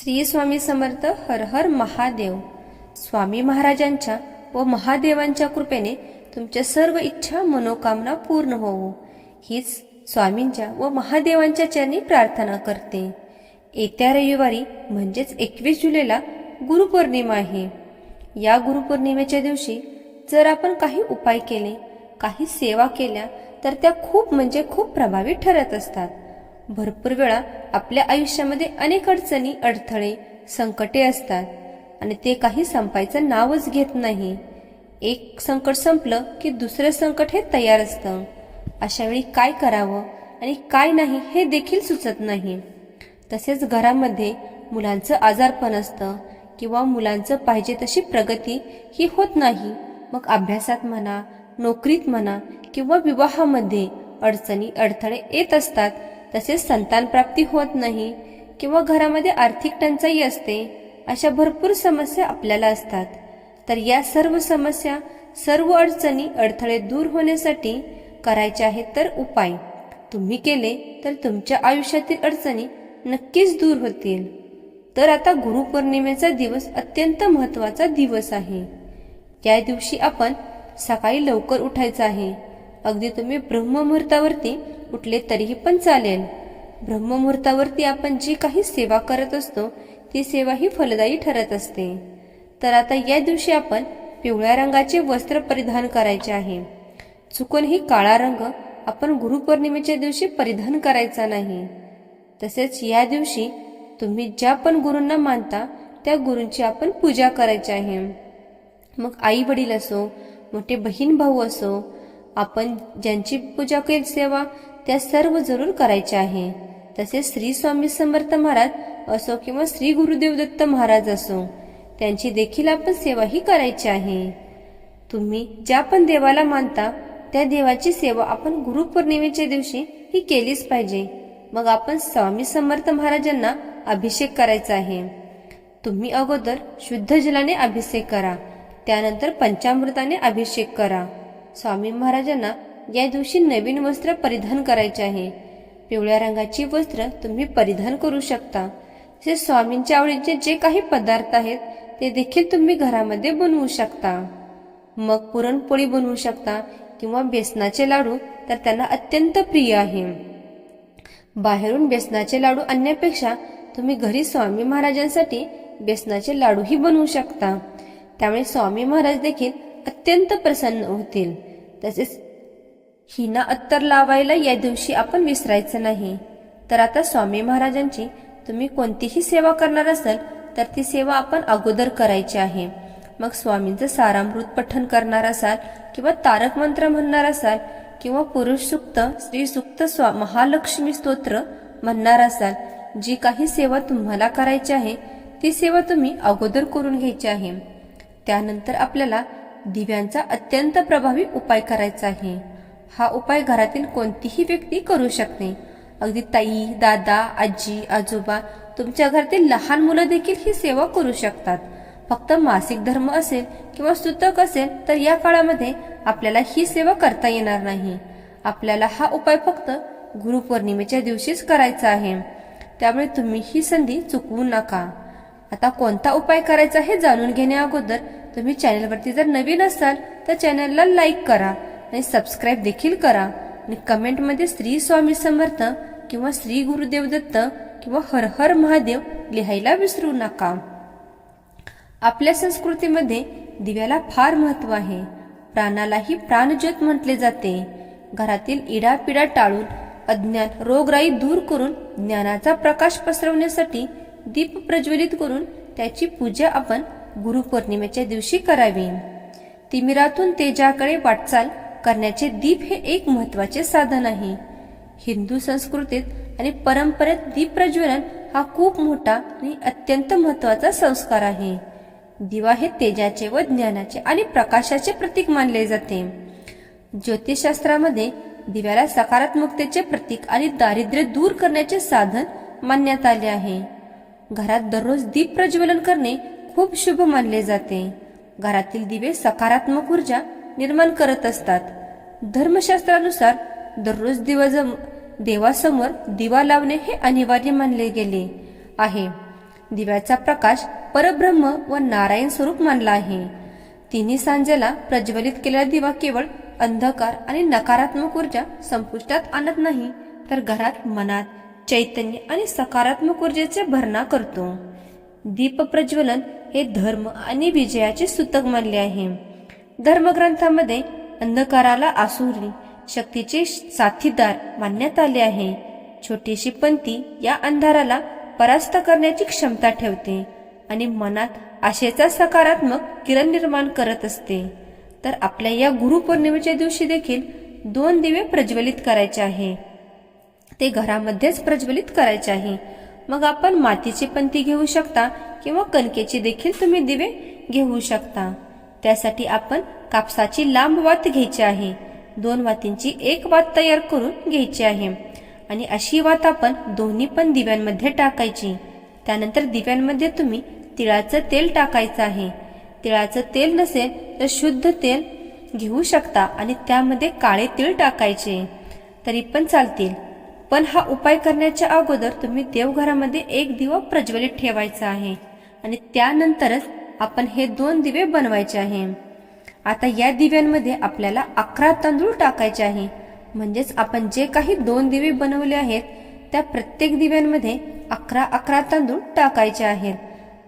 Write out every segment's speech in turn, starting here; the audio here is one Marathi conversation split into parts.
श्री स्वामी समर्थ हर हर महादेव. स्वामी महाराजांच्या व महादेवांच्या कृपेने तुमच्या सर्व इच्छा मनोकामना पूर्ण होवो. हीच स्वामींच्या व महादेवांच्या चरणी प्रार्थना करते. येत्या रविवारी म्हणजेच एकवीस जुलैला गुरुपौर्णिमा आहे. या गुरुपौर्णिमेच्या दिवशी जर आपण काही उपाय केले काही सेवा केल्या तर त्या खूप म्हणजे खूप प्रभावी ठरत असतात. भरपूर वेळा आपल्या आयुष्यामध्ये अनेक अडचणी अडथळे संकटे असतात आणि ते काही संपायचं नावच घेत नाही. एक संकट संपलं की दुसरं संकट हे तयार असतं. अशा वेळी काय करावं आणि काय नाही हे देखील सुचत नाही. तसेच घरामध्ये मुलांचं आजारपण असतं किंवा मुलांचं पाहिजे तशी प्रगती ही होत नाही. मग अभ्यासात म्हणा नोकरीत म्हणा किंवा विवाहामध्ये अडचणी अडथळे येत असतात तसेच संतान प्राप्ती होत नाही किंवा घरामध्ये आर्थिक टंचाई असते अशा भरपूर समस्या आपल्याला असतात. तर या सर्व समस्या सर्व अडचणी अडथळे दूर होण्यासाठी करायचे आहेत तर उपाय. तुम्ही केले तर तुमच्या आयुष्यातील अडचणी नक्कीच दूर होतील. तर आता गुरुपौर्णिमेचा दिवस अत्यंत महत्त्वाचा दिवस आहे. या दिवशी आपण सकाळी लवकर उठायचं आहे. अगदी तुम्ही ब्रह्ममुहूर्तावरती उठले तरीही पण चालेल. ब्रह्ममुहूर्तावरती आपण जी काही सेवा करत असतो ती सेवा ही फलदायी ठरत असते. तर आता या दिवशी आपण पिवळ्या रंगाचे वस्त्र परिधान करायचे आहे. चुकून ही काळा रंग आपण गुरुपौर्णिमेच्या दिवशी परिधान करायचा नाही. तसेच या दिवशी तुम्ही ज्या पण गुरूंना मानता त्या गुरूंची आपण पूजा करायची आहे. मग आई वडील असो मोठे बहीण भाऊ असो आपण ज्यांची पूजा केली सेवा त्या सर्व जरूर करायच्या आहे. तसेच श्री स्वामी समर्थ महाराज असो किंवा श्री गुरुदेव दत्त महाराज असो त्यांची देखील आपण सेवा ही करायची आहे. तुम्ही ज्या पण देवाला मानता त्या देवाची सेवा आपण गुरुपौर्णिमेच्या दिवशी ही केलीच पाहिजे. मग आपण स्वामी समर्थ महाराजांना अभिषेक करायचा आहे. तुम्ही अगोदर शुद्ध जलाने अभिषेक करा त्यानंतर पंचामृताने अभिषेक करा. स्वामी महाराजांना या दिवशी नवीन वस्त्र परिधान करायचे आहे. पिवळ्या रंगाची वस्त्र तुम्ही परिधान करू शकता. तसे स्वामींच्या आवडीचे जे काही पदार्थ आहेत ते देखील तुम्ही घरामध्ये बनवू शकता. मग पुरणपोळी बनवू शकता किंवा बेसनाचे लाडू तर त्यांना अत्यंत प्रिय आहे. बाहेरून बेसनाचे लाडू आणण्यापेक्षा तुम्ही घरी स्वामी महाराजांसाठी बेसनाचे लाडूही बनवू शकता. त्यामुळे स्वामी महाराज देखील अत्यंत प्रसन्न होतील. तसेच हिना अत्तर लावायला या दिवशी आपण विसरायचं नाही. तर आता स्वामी महाराजांची तुम्ही कोणतीही सेवा करणार असाल तर ती सेवा आपण अगोदर करायची आहे. मग स्वामींचं सारामृत पठण करणार असाल किंवा तारक मंत्र म्हणणार असाल किंवा पुरुष सुक्त स्त्री सुक्त स्वा महालक्ष्मी स्तोत्र म्हणणार असाल जी काही सेवा तुम्हाला करायची आहे ती सेवा तुम्ही अगोदर करून घ्यायची आहे. त्यानंतर आपल्याला दिव्यांचा अत्यंत प्रभावी उपाय करायचा आहे. हा उपाय घरातील कोणतीही व्यक्ती करू शकते. अगदी ताई दादा आजी आजोबा तुमच्या घरातील लहान मुलं देखील ही सेवा करू शकतात. फक्त मासिक धर्म असेल किंवा सुतक असेल तर या काळामध्ये आपल्याला ही सेवा करता येणार नाही. आपल्याला हा उपाय फक्त गुरुपौर्णिमेच्या दिवशीच करायचा आहे. त्यामुळे तुम्ही ही संधी चुकवू नका. आता कोणता उपाय करायचा हे जाणून घेण्या अगोदर तुम्ही चॅनलवरती जर नवीन असाल तर चॅनलला लाईक करा. आणि सबस्क्राईब देखील करा. आणि कमेंटमध्ये श्री स्वामी समर्थ किंवा श्री गुरुदेव दत्त किंवा हर हर महादेव लिहायला विसरू नका. आपल्या संस्कृतीमध्ये दिव्याला फार महत्त्व आहे. प्राणालाही प्राणज्योत म्हटले जाते. घरातील इडापिडा टाळून अज्ञान रोगराई दूर करून ज्ञानाचा प्रकाश पसरवण्यासाठी दीप प्रज्वलित करून त्याची पूजा आपण गुरुपौर्णिमेच्या दिवशी करावी. तिमिरातून तेजाकडे वाटचाल करण्याचे दीप हे एक महत्त्वाचे साधन आहे. हिंदू संस्कृतीत आणि परंपरेत दीप प्रज्वलन हा खूप मोठा आणि अत्यंत महत्त्वाचा संस्कार आहे. दिवा हे तेजाचे व ज्ञानाचे आणि प्रकाशाचे प्रतीक मानले जाते. ज्योतिषशास्त्रामध्ये दिव्याला सकारात्मकतेचे प्रतीक आणि दारिद्र्य दूर करण्याचे साधन मानण्यात आले आहे. घरात दररोज दीप प्रज्वलन करणे खूप शुभ मानले जाते. घरातील दिवे सकारात्मक ऊर्जा निर्माण करत असतात. धर्मशास्त्रानुसार दररोज दिवस देवासमोर दिवा लावणे हे अनिवार्य मानले गेले आहे. दिव्याचा प्रकाश परब्रह्म व नारायण स्वरूप मानला आहे. तिन्ही सांजेला प्रज्वलित केलेला दिवा केवळ अंधकार आणि नकारात्मक ऊर्जा संपुष्टात आणत नाही तर घरात मनात चैतन्य आणि सकारात्मक ऊर्जेचे भरणा करतो. दीप प्रज्वलन हे धर्म आणि विजयाचे सूतक मानले आहे. धर्मग्रंथामध्ये अंधकाराला आसुरी शक्तीचे साथीदार मानण्यात आले आहे. छोटीशी पंथी या अंधाराला परास्त करण्याची क्षमता ठेवते आणि मनात आशेचा सकारात्मक किरण निर्माण करत असते. तर आपल्या या गुरुपौर्णिमेच्या दिवशी देखील दोन दिवे प्रज्वलित करायचे आहे. ते घरामध्येच प्रज्वलित करायचे आहे. मग आपण मातीची पंथी घेऊ शकता किंवा कणकेची देखील तुम्ही दिवे घेऊ शकता. त्यासाठी आपण कापसाची लांब वात घ्यायची आहे. दोन वातींची एक वात तयार करून घ्यायची आहे. आणि अशी वात आपण दोन्ही पण दिव्यांमध्ये टाकायची. त्यानंतर दिव्यांमध्ये तुम्ही तिळाचं तेल टाकायचं आहे. तिळाचं तेल नसेल तर शुद्ध तेल घेऊ शकता आणि त्यामध्ये काळे तीळ टाकायचे. तरी पण चालतील. पण हा उपाय करण्याच्या अगोदर तुम्ही देवघरामध्ये एक दिवा प्रज्वलित ठेवायचा आहे. आणि त्यानंतरच आपण हे दोन दिवे बनवायचे आहे. आता या दिव्यांमध्ये आपल्याला अकरा तांदूळ टाकायचे आहे. म्हणजेच आपण जे काही दोन दिवे बनवले आहेत त्या प्रत्येक दिव्यांमध्ये अकरा अकरा तांदूळ टाकायचे आहेत.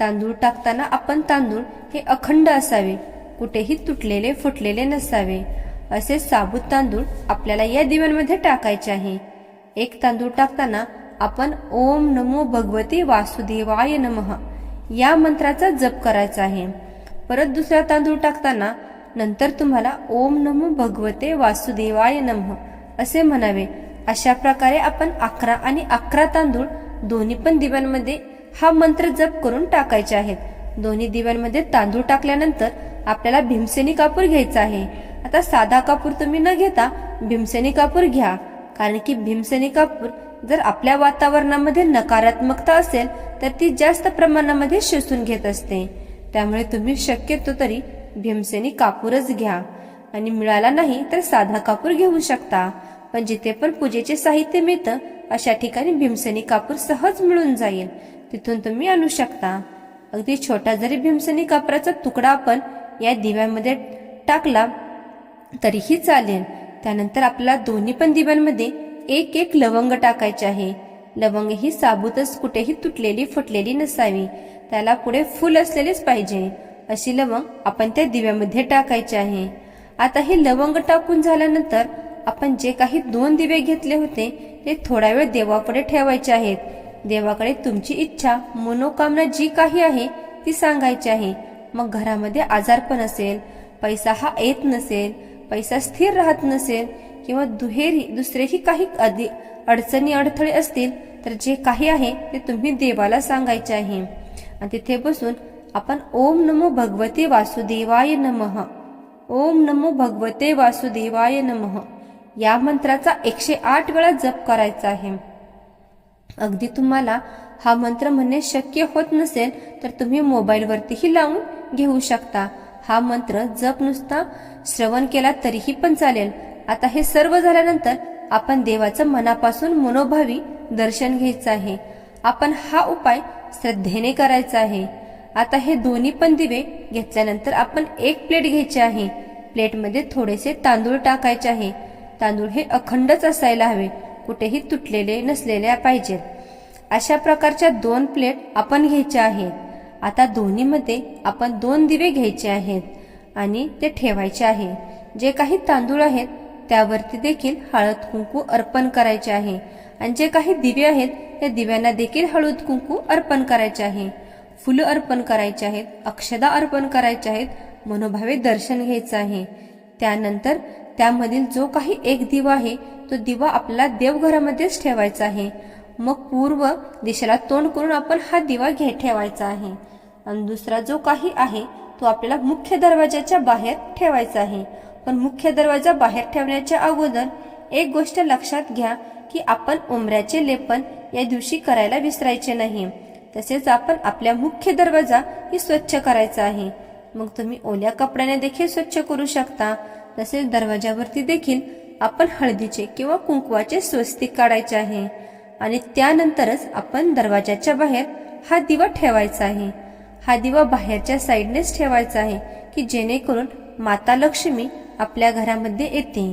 तांदूळ टाकताना आपण तांदूळ हे अखंड असावे कुठेही तुटलेले फुटलेले नसावे. असे साबूत तांदूळ आपल्याला या दिव्यांमध्ये टाकायचे आहे. एक तांदूळ टाकताना आपण ओम नमो भगवती वासुदेवाय नमः. या मंत्राचा जप करायचा आहे. परत दुसरा तांदूळ टाकताना नंतर तुम्हाला ओम नमो भगवते वासुदेवाय नमः असे म्हणावे. अशा प्रकारे आपण अकरा आणि अकरा तांदूळ दोन्ही पण दिव्यांमध्ये हा मंत्र जप करून टाकायचे आहेत. दोन्ही दिव्यांमध्ये तांदूळ टाकल्यानंतर आपल्याला भीमसेनी कापूर घ्यायचा आहे. आता साधा कापूर तुम्ही न घेता भीमसेनी कापूर घ्या. कारण की भीमसेनी कापूर जर आपल्या वातावरणामध्ये नकारात्मकता असेल तर ती जास्त प्रमाणामध्ये शोषून घेत असते. त्यामुळे तुम्ही शक्यतो तरी भीमसेनी कापूरच घ्या. आणि मिळाला नाही तर साधा कापूर घेऊ शकता. पण जिथे पण पूजेचे साहित्य मिळतं अशा ठिकाणी भीमसेनी कापूर सहज मिळून जाईल. तिथून तुम्ही आणू शकता. अगदी छोटा जरी भीमसेनी कापराचा तुकडा आपण या दिव्यामध्ये टाकला तरीही चालेल. त्यानंतर आपल्याला दोन्ही पण दिव्यांमध्ये एक एक लवंग टाकायचे आहे. लवंग ही साबूतच कुठेही तुटलेली फुटलेली नसावी. त्याला पुढे फुल असलेलेच पाहिजे. अशी लवंग आपण त्या दिव्यामध्ये टाकायची आहे. आता हे लवंग टाकून झाल्यानंतर आपण जे काही दोन दिवे घेतले होते ते थोडा वेळ देवापुढे ठेवायचे आहेत. देवाकडे तुमची इच्छा मनोकामना जी काही आहे ती सांगायची आहे. मग घरामध्ये आजारपण असेल पैसा हा येत नसेल पैसा स्थिर राहत नसेल किंवा दुहेरी दुसरेही काही अधिक अडचणी अडथळे असतील तर जे काही आहे ते तुम्ही देवाला सांगायचे आहे. आणि तिथे बसून आपण ओम नमो भगवते वासुदेवाय नमः. ओम नमो भगवते वासुदेवाय नमः. या मंत्राचा एकशे आठ वेळा जप करायचा आहे. अगदी तुम्हाला हा मंत्र म्हणणे शक्य होत नसेल तर तुम्ही मोबाईलवरतीही लावून घेऊ शकता. हा मंत्र जप नुसता श्रवण केला तरीही पण चालेल. आता हे सर्व झाल्यानंतर आपण देवाचं मनापासून मनोभावी दर्शन घ्यायचं आहे. आपण हा उपाय श्रद्धेने करायचा आहे. आता हे दोन्ही पण दिवे घेतल्यानंतर आपण एक प्लेट घ्यायची आहे. प्लेटमध्ये थोडेसे तांदूळ टाकायचे आहे. तांदूळ हे अखंडच असायला हवे. कुठेही तुटलेले नसलेल्या पाहिजेत. अशा प्रकारच्या दोन प्लेट आपण घ्यायच्या आहेत आता दोन्हीमध्ये आपण दोन दिवे घ्यायचे आहेत आणि ते ठेवायचे आहे. जे काही तांदूळ आहेत त्यावरती देखील हळद कुंकू अर्पण करायचे आहे. आणि जे काही दिवे आहेत त्या दिव्यांना देखील हळद कुंकू अर्पण करायचे आहे. फुलं अर्पण करायचे आहेत अक्षदा अर्पण करायचे आहेत मनोभावे दर्शन घ्यायचं आहे. त्यानंतर त्यामधील जो काही एक दिवा आहे तो दिवा आपल्याला देवघरामध्येच ठेवायचा आहे. मग पूर्व दिशेला तोंड करून आपण हा दिवा घे ठेवायचा आहे. आणि दुसरा जो काही आहे तो आपल्याला मुख्य दरवाजाच्या बाहेर ठेवायचा आहे. पण मुख्य दरवाजा बाहेर ठेवण्याच्या अगोदर एक गोष्ट लक्षात घ्या की आपण उमऱ्याचे लेपन या दिवशी करायला विसरायचे नाही. तसेच आपण आपल्या मुख्य दरवाजा ही स्वच्छ करायचा आहे. मग तुम्ही ओल्या कपड्याने देखील स्वच्छ करू शकता. तसेच दरवाजावरती देखील आपण हळदीचे किंवा कुंकवाचे स्वस्तिक काढायचे आहे. आणि त्यानंतरच आपण दरवाजाच्या बाहेर हा दिवा ठेवायचा आहे. हा दिवा बाहेरच्या साईडनेच ठेवायचा आहे की जेणेकरून माता लक्ष्मी आपल्या घरामध्ये येते.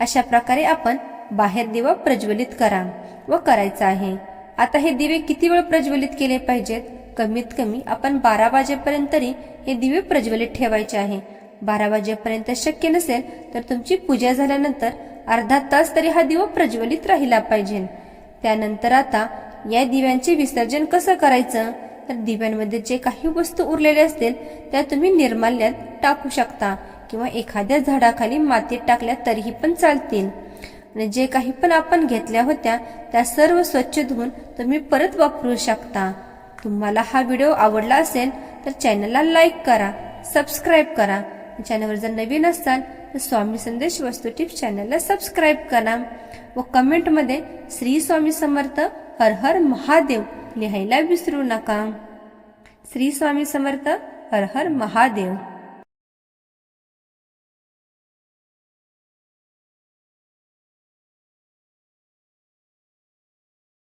अशा प्रकारे आपण बाहेर दिवा प्रज्वलित करा व करायचा आहे. आता हे दिवे किती वेळ प्रज्वलित केले पाहिजेत? कमीत कमी आपण बारा वाजेपर्यंत तरी हे दिवे प्रज्वलित ठेवायचे आहे. बारा वाजेपर्यंत शक्य नसेल तर तुमची पूजा झाल्यानंतर अर्धा तास तरी हा दिवा प्रज्वलित राहिला पाहिजे. त्यानंतर आता या दिव्यांचे विसर्जन कसं करायचं? तर दिव्यांमध्ये जे काही वस्तू उरलेले असतील त्या तुम्ही निर्माल्यात टाकू शकता. किंवा एखाद्या झाडाखाली मातीत टाकल्या तरीही पण चालतील. आणि जे काही पण आपण घेतल्या होत्या त्या सर्व स्वच्छ धुवून तुम्ही परत वापरू शकता. तुम्हाला हा व्हिडिओ आवडला असेल तर चॅनलला लाईक करा सबस्क्राईब करा. चॅनलवर जर नवीन असाल तर स्वामी संदेश वस्तू टिप्स चॅनलला सबस्क्राईब करा व कमेंटमध्ये श्री स्वामी समर्थ हर हर महादेव लिहायला विसरू नका. श्री स्वामी समर्थ हर हर महादेव.